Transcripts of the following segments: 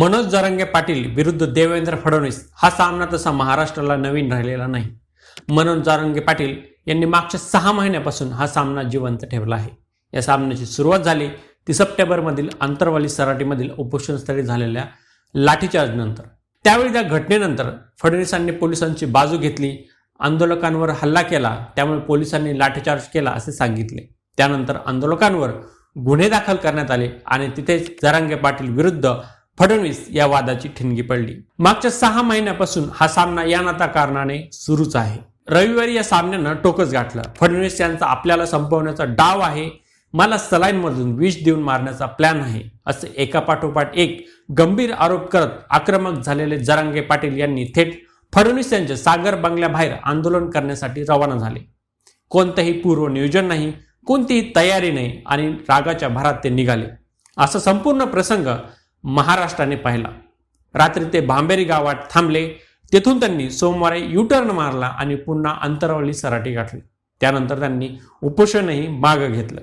मनोज जरांगे पाटील विरुद्ध देवेंद्र फडणवीस हा सामना तसा महाराष्ट्राला नवीन राहिलेला नाही. मनोज जरांगे पाटील यांनी मागच्या सहा महिन्यापासून हा सामना जिवंत ठेवला आहे. या सामन्याची सुरुवात झाली ती सप्टेंबरमधील आंतरवाली सराटीमधील उपोषणस्थळी झालेल्या लाठीचार्जनंतर त्यावेळी त्या घटनेनंतर फडणवीसांनी पोलिसांची बाजू घेतली आंदोलकांवर हल्ला केला त्यामुळे पोलिसांनी लाठीचार्ज केला असे सांगितले. त्यानंतर आंदोलकांवर गुन्हे दाखल करण्यात आले आणि तिथेच जरांगे पाटील विरुद्ध फडणवीस या वादाची ठिणगी पडली. मागच्या सहा महिन्यापासून हा सामना या नाता कारणाने सुरूच आहे. रविवारी या सामन्यानं टोकच गाठलं. फडणवीस यांचा आपल्याला संपवण्याचा डाव आहे. मला सलाईनमधून विष देऊन मारण्याचा प्लॅन आहे असे एकापाठोपाठ एक गंभीर आरोप करत आक्रमक झालेले जरांगे पाटील यांनी थेट फडणवीस यांच्या सागर बंगल्याबाहेर आंदोलन करण्यासाठी रवाना झाले. कोणतंही पूर्व नियोजन नाही कोणतीही तयारी नाही आणि रागाच्या भरात ते निघाले. असा संपूर्ण प्रसंग महाराष्ट्राने पाहिला. रात्री ते भांबेरी गावात थांबले. तेथून त्यांनी सोमवारी युटर्न मारला आणि पुन्हा अंतरावली सराटी गाठली. त्यानंतर त्यांनी उपोषणही मागं घेतलं.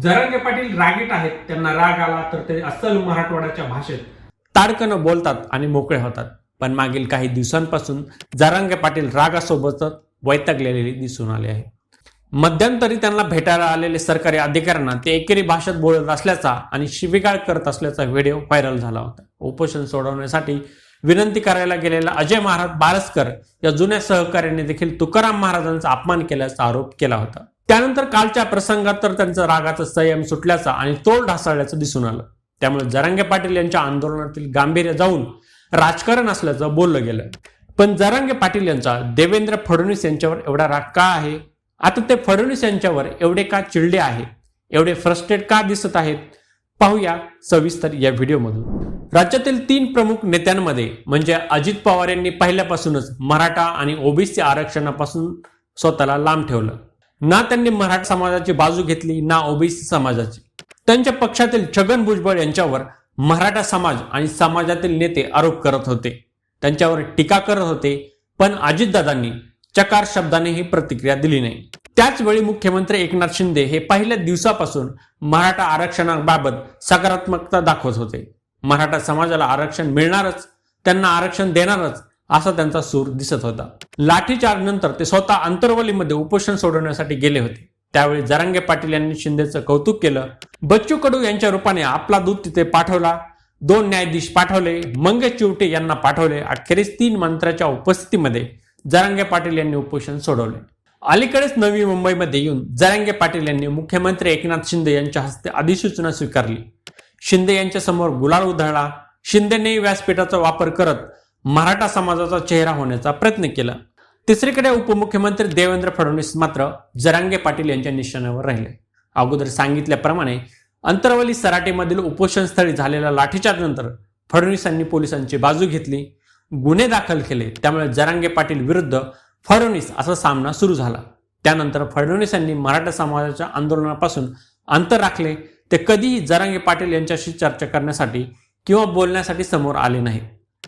जरांगे पाटील रागीट आहेत. त्यांना राग आला तर ते अस्सल मराठवाड्याच्या भाषेत ताडकनं बोलतात आणि मोकळे होतात. पण मागील काही दिवसांपासून जरांगे पाटील रागासोबतच वैतागलेले दिसून आले आहे. मध्यंतरी त्यांना भेटायला आलेले सरकारी अधिकाऱ्यांना ते एकेरी भाषेत बोलत असल्याचा आणि शिबिगाळ करत असल्याचा व्हिडिओ व्हायरल झाला होता. उपोषण सोडवण्यासाठी विनंती करायला गेलेला अजय महाराज बारसकर या जुन्या सहकार्याने देखील तुकाराम महाराजांचा अपमान केल्याचा आरोप केला होता. त्यानंतर कालच्या प्रसंगात तर त्यांचा रागाचा संयम सुटल्याचा आणि तोल ढासळल्याचं दिसून आलं. त्यामुळे जरांगे पाटील यांच्या आंदोलनातील गांभीर्य जाऊन राजकारण असल्याचं बोललं गेलं. पण जरांगे पाटील यांचा देवेंद्र फडणवीस यांच्यावर एवढा राग का आहे? आता ते फडणवीस यांच्यावर एवढे का चिडले आहेत? एवढे फ्रस्ट्रेट का दिसत आहेत? पाहूया सविस्तर या व्हिडिओमधून. राज्यातील तीन प्रमुख नेत्यांमध्ये म्हणजे अजित पवार यांनी पहिल्यापासूनच मराठा आणि ओबीसी आरक्षणापासून स्वतःला लांब ठेवलं. ना त्यांनी मराठा समाजाची बाजू घेतली ना ओबीसी समाजाची. त्यांच्या पक्षातील छगन भुजबळ यांच्यावर मराठा समाज आणि समाजातील नेते आरोप करत होते. त्यांच्यावर टीका करत होते. पण अजितदादांनी चकार शब्दाने ही प्रतिक्रिया दिली नाही. त्याच वेळी मुख्यमंत्री एकनाथ शिंदे हे पहिल्या दिवसापासून मराठा आरक्षणाबाबत सकारात्मकता दाखवत होते. मराठा समाजाला आरक्षण मिळणारच त्यांना आरक्षण देणारच असा त्यांचा सूर दिसत होता. लाठीचार्ज नंतर ते स्वतः अंतरवलीमध्ये उपोषण सोडवण्यासाठी गेले होते. त्यावेळी जरांगे पाटील यांनी शिंदेचं कौतुक केलं. बच्चू कडू यांच्या रूपाने आपला दूत तिथे पाठवला. दोन न्यायाधीश पाठवले. मंगेश चिवटे यांना पाठवले. अखेरीस तीन मंत्र्याच्या उपस्थितीमध्ये जरांगे पाटील यांनी उपोषण सोडवले. अलीकडेच नवी मुंबईमध्ये येऊन जरांगे पाटील यांनी मुख्यमंत्री एकनाथ शिंदे यांच्या हस्ते अधिसूचना स्वीकारली. शिंदे यांच्या समोर गुलाल उधळला. शिंदेने व्यासपीठाचा वापर करत मराठा समाजाचा चेहरा होण्याचा प्रयत्न केला. तिसरीकडे उपमुख्यमंत्री देवेंद्र फडणवीस मात्र जरांगे पाटील यांच्या निशाण्यावर राहिले. अगोदर सांगितल्याप्रमाणे अंतरवली सराटीमधील उपोषणस्थळी झालेल्या लाठीचार्जनंतर फडणवीसांनी पोलिसांची बाजू घेतली. गुन्हे दाखल केले त्यामुळे जरांगे पाटील विरुद्ध फडणवीस असा सामना सुरू झाला. त्यानंतर फडणवीसांनी मराठा समाजाच्या आंदोलनापासून अंतर राखले. ते कधीही जरांगे पाटील यांच्याशी चर्चा करण्यासाठी किंवा बोलण्यासाठी समोर आले नाही.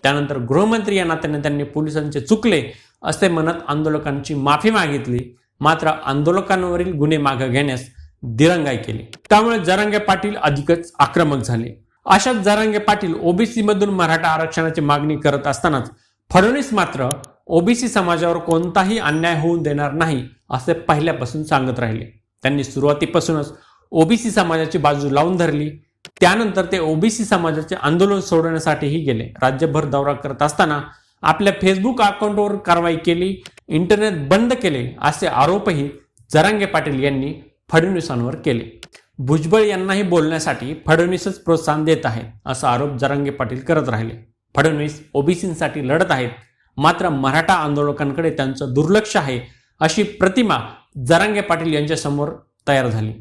त्यानंतर गृहमंत्री या नात्याने त्यांनी पोलिसांचे चुकले असे म्हणत आंदोलकांची माफी मागितली. मात्र आंदोलकांवरील गुन्हे मागे घेण्यास दिरंगाई केली. त्यामुळे जरांगे पाटील अधिकच आक्रमक झाले. अशाच जरांगे पाटील ओबीसी मधून मराठा आरक्षणाची मागणी करत असतानाच फडणवीस मात्र ओबीसी समाजावर कोणताही अन्याय होऊन देणार नाही असे पहिल्यापासून सांगत राहिले. त्यांनी सुरुवातीपासूनच ओबीसी समाजाची बाजू लावून धरली. त्यानंतर ते ओबीसी समाजाचे आंदोलन सोडवण्यासाठीही गेले. राज्यभर दौरा करत असताना आपल्या फेसबुक अकाउंटवर कारवाई केली इंटरनेट बंद केले असे आरोपही जरांगे पाटील यांनी फडणवीसांवर केले. भुजबळ यांनाही बोलण्यासाठी फडणवीसच प्रोत्साहन देत आहेत असा आरोप जरांगे पाटील करत राहिले. फडणवीस ओबीसींसाठी लढत आहेत मात्र मराठा आंदोलकांकडे त्यांचं दुर्लक्ष आहे अशी प्रतिमा जरांगे पाटील यांच्यासमोर तयार झाली.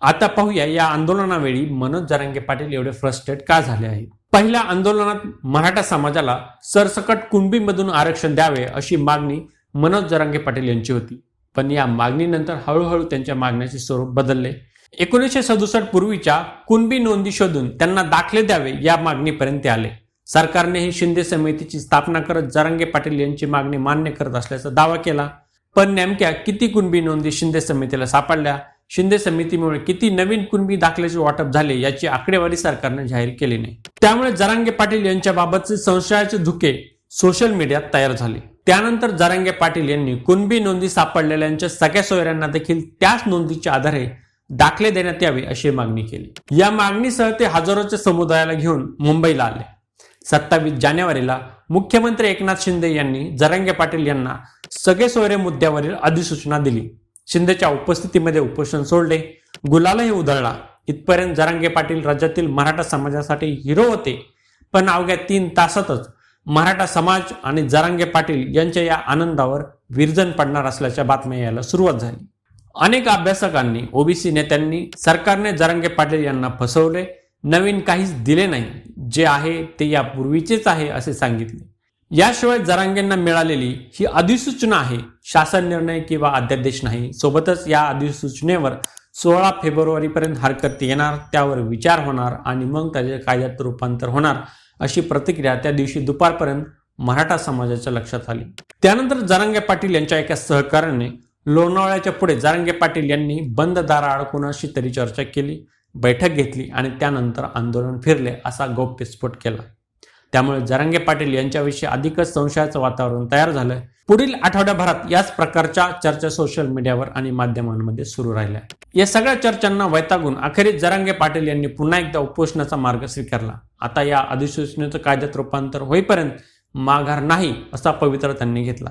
आता पाहूया या आंदोलनावेळी मनोज जरांगे पाटील एवढे फ्रस्ट्रेट का झाले आहेत? पहिल्या आंदोलनात मराठा समाजाला सरसकट कुणबीमधून आरक्षण द्यावे अशी मागणी मनोज जरांगे पाटील यांची होती. पण या मागणीनंतर हळूहळू त्यांच्या मागण्याचे स्वरूप बदलले. एकोणीसशे सदुसष्ट पूर्वीच्या कुणबी नोंदी शोधून त्यांना दाखले द्यावे या मागणीपर्यंत आले. सरकारने ही शिंदे समितीची स्थापना करत जरांगे पाटील यांची मागणी मान्य करत असल्याचा दावा केला. पण नेमक्या किती कुणबी नोंदी शिंदे समितीला सापडल्या? शिंदे समितीमुळे किती नवीन कुणबी दाखल्याचे वाटप झाले याची आकडेवारी सरकारने जाहीर केली नाही. त्यामुळे जरांगे पाटील यांच्या बाबतचे संशयाचे धुके सोशल मीडियात तयार झाले. त्यानंतर जरांगे पाटील यांनी कुणबी नोंदी सापडलेल्यांच्या सगळ्या सोयऱ्यांना देखील त्याच नोंदीच्या आधारे दाखले देण्यात यावे अशी मागणी केली. या मागणीसह ते हजारोच्या समुदायाला घेऊन मुंबईला आले. सत्तावीस जानेवारीला मुख्यमंत्री एकनाथ शिंदे यांनी जरांगे पाटील यांना सगळे सोयरे मुद्द्यावरील अधिसूचना दिली. शिंदेच्या उपस्थितीमध्ये उपोषण सोडले. गुलालही उधळला. इथपर्यंत जरांगे पाटील राज्यातील मराठा समाजासाठी हिरो होते. पण अवघ्या तीन तासातच मराठा समाज आणि जरांगे पाटील यांच्या या आनंदावर विरजन पडणार असल्याच्या बातम्या यायला सुरुवात झाली. अनेक अभ्यासकांनी ओबीसी नेत्यांनी सरकारने जरांगे पाटील यांना फसवले नवीन काहीच दिले नाही जे आहे ते यापूर्वीचेच आहे असे सांगितले. याशिवाय जरांगेंना मिळालेली ही अधिसूचना आहे शासन निर्णय किंवा अध्यादेश नाही सोबतच या अधिसूचनेवर सोळा फेब्रुवारीपर्यंत हरकत येणार त्यावर विचार होणार आणि मग त्याचे कायद्यात रूपांतर होणार अशी प्रतिक्रिया त्या दिवशी दुपारपर्यंत मराठा समाजाच्या लक्षात आली. त्यानंतर जरांगे पाटील यांच्या एका सहकार्याने लोणावळ्याच्या पुढे जारंगे पाटील यांनी बंद दाराआड कोणाशी तरी चर्चा केली बैठक घेतली आणि त्यानंतर आंदोलन फिरले असा गौप्यस्फोट केला. त्यामुळे जरांगे पाटील यांच्याविषयी अधिकच संशयाचं वातावरण तयार झालं पुढील आठवड्याभरात याच प्रकारच्या चर्चा सोशल मीडियावर आणि माध्यमांमध्ये सुरू राहिल्या. या सगळ्या चर्चांना वैतागून अखेरीस जरांगे पाटील यांनी पुन्हा एकदा उपोषणाचा मार्ग स्वीकारला. आता या अधिसूचनेचं कायद्यात रूपांतर होईपर्यंत माघार नाही असा पवित्र त्यांनी घेतला.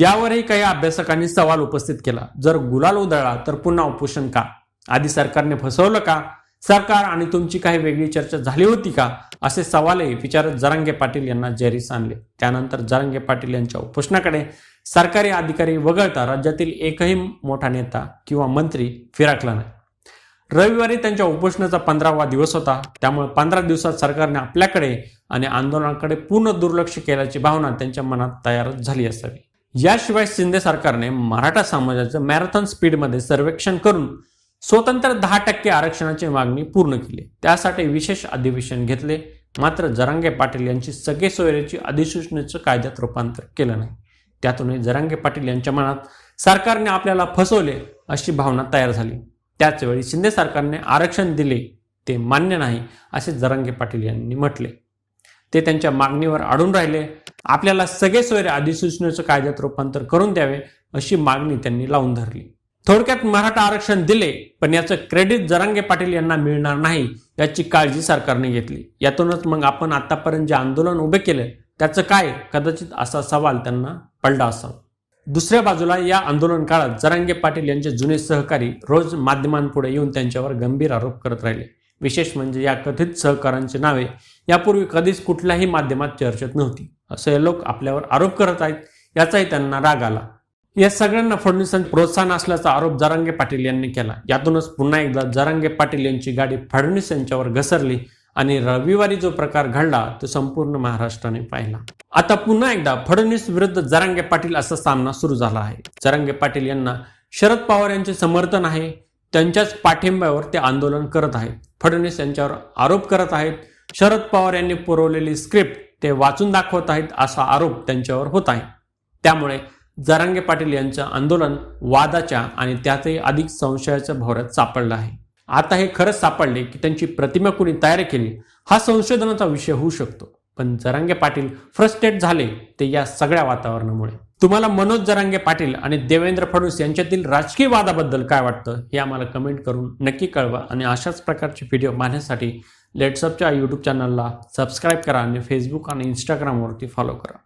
यावरही काही अभ्यासकांनी सवाल उपस्थित केला. जर गुलाल उधळला तर पुन्हा उपोषण का? आधी सरकारने फसवलं का? सरकार आणि तुमची काही वेगळी चर्चा झाली होती का? असे सवालही विचारत जरांगे पाटील यांना जेरीस आणले त्यानंतर जरांगे पाटील यांच्या उपोषणाकडे सरकारी अधिकारी वगळता राज्यातील एकही मोठा नेता किंवा मंत्री फिराकला नाही. रविवारी त्यांच्या उपोषणाचा पंधरावा दिवस होता. त्यामुळे पंधरा दिवसात सरकारने आपल्याकडे आणि आंदोलनाकडे पूर्ण दुर्लक्ष केल्याची भावना त्यांच्या मनात तयार झाली असावी. याशिवाय शिंदे सरकारने मराठा समाजाचं मॅरेथॉन स्पीडमध्ये सर्वेक्षण करून स्वतंत्र दहा टक्के आरक्षणाची मागणी पूर्ण केली. त्यासाठी विशेष अधिवेशन घेतले. मात्र जरांगे पाटील यांची सगळे सोयरेची अधिसूचनेचं कायद्यात रूपांतर केलं नाही. त्यातूनही जरांगे पाटील यांच्या मनात सरकारने आपल्याला फसवले अशी भावना तयार झाली. त्याचवेळी शिंदे सरकारने आरक्षण दिले ते मान्य नाही असे जरांगे पाटील यांनी म्हटले. ते त्यांच्या मागणीवर अडून राहिले. आपल्याला सगळे सोयरे अधिसूचनेचं कायद्यात रूपांतर करून द्यावे अशी मागणी त्यांनी लावून धरली. थोडक्यात मराठा आरक्षण दिले पण याचं क्रेडिट जरांगे पाटील यांना मिळणार नाही याची काळजी सरकारने घेतली. यातूनच मग आपण आतापर्यंत जे आंदोलन उभे केले त्याचं काय? कदाचित असा सवाल त्यांना पडला असावा. दुसऱ्या बाजूला या आंदोलन काळात जरांगे पाटील यांचे जुने सहकारी रोज माध्यमांपुढे येऊन त्यांच्यावर गंभीर आरोप करत राहिले. विशेष म्हणजे या कथित सहकारांची नावे यापूर्वी कधीच कुठल्याही माध्यमात चर्चेत नव्हती. असे लोक आपल्यावर आरोप करत आहेत याचाही त्यांना राग आला. या सगळ्यांना फडणवीसांचे प्रोत्साहन असल्याचा आरोप जरांगे पाटील यांनी केला. यातूनच पुन्हा एकदा जरांगे पाटील यांची गाडी फडणवीस यांच्यावर घसरली आणि रविवारी जो प्रकार घडला तो संपूर्ण महाराष्ट्राने पाहिला. आता पुन्हा एकदा फडणवीस विरुद्ध जरांगे पाटील असा सामना सुरू झाला आहे. जरांगे पाटील यांना शरद पवार यांचे समर्थन आहे त्यांच्याच पाठिंब्यावर ते आंदोलन करत आहेत. फडणवीस यांच्यावर आरोप करत आहेत शरद पवार यांनी पुरवलेली स्क्रिप्ट ते वाचून दाखवत आहेत असा आरोप त्यांच्यावर होत आहे. त्यामुळे जरांगे पाटील यांचं आंदोलन वादाच्या आणि त्यातही अधिक संशयाच्या भोवऱ्यात सापडलं आहे. आता हे खरंच सापडले की त्यांची प्रतिमा कुणी तयार केली हा संशोधनाचा विषय होऊ शकतो. पण जरांगे पाटील फ्रस्ट्रेट झाले ते या सगळ्या वातावरणामुळे. तुम्हाला मनोज जरांगे पाटील आणि देवेंद्र फडणवीस यांच्यातील राजकीय वादाबद्दल काय वाटतं हे आम्हाला कमेंट करून नक्की कळवा आणि अशाच प्रकारचे व्हिडिओ पाहण्यासाठी लेट्सअपच्या यूट्यूब चॅनलला सबस्क्राईब करा आणि फेसबुक आणि इंस्टाग्रामवरती फॉलो करा.